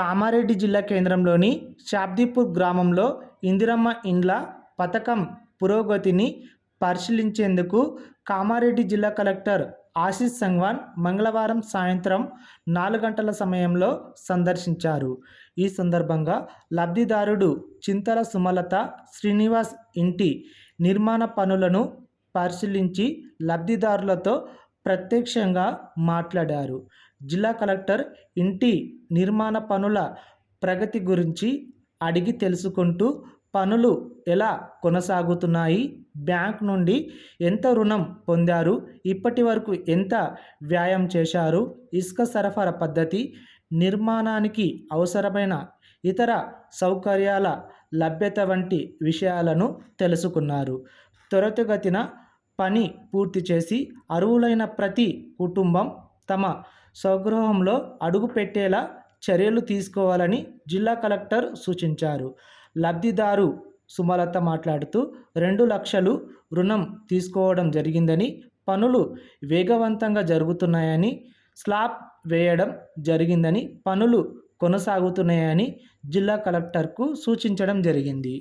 కామారెడ్డి జిల్లా కేంద్రంలోని శాబ్దీపూర్ గ్రామంలో ఇందిరమ్మ ఇండ్ల పథకం పురోగతిని పరిశీలించేందుకు కామారెడ్డి జిల్లా కలెక్టర్ ఆశీష్ సంగ్వాన్ మంగళవారం సాయంత్రం నాలుగు గంటల సమయంలో సందర్శించారు. ఈ సందర్భంగా లబ్ధిదారుడు చింతల సుమలత శ్రీనివాస్ ఇంటి నిర్మాణ పనులను పరిశీలించి లబ్ధిదారులతో ప్రత్యక్షంగా మాట్లాడారు. జిల్లా కలెక్టర్ ఇంటి నిర్మాణ పనుల ప్రగతి గురించి అడిగి తెలుసుకుంటూ పనులు ఎలా కొనసాగుతున్నాయి బ్యాంక్ నుండి ఎంత రుణం పొందారు ఇప్పటి వరకు ఎంత వ్యాయామం చేశారు ఇసుక సరఫరా పద్ధతి నిర్మాణానికి అవసరమైన ఇతర సౌకర్యాల లభ్యత వంటి విషయాలను తెలుసుకున్నారు. త్వరితగతిన పని పూర్తి చేసి అర్హులైన ప్రతి కుటుంబం తమ స్వగృహంలో అడుగుపెట్టేలా చర్యలు తీసుకోవాలని జిల్లా కలెక్టర్ సూచించారు. లబ్ధిదారు సుమలత మాట్లాడుతూ రెండు లక్షలు రుణం తీసుకోవడం జరిగిందని పనులు వేగవంతంగా జరుగుతున్నాయని స్లాబ్ వేయడం జరిగిందని పనులు కొనసాగుతున్నాయని జిల్లా కలెక్టర్కు సూచించడం జరిగింది.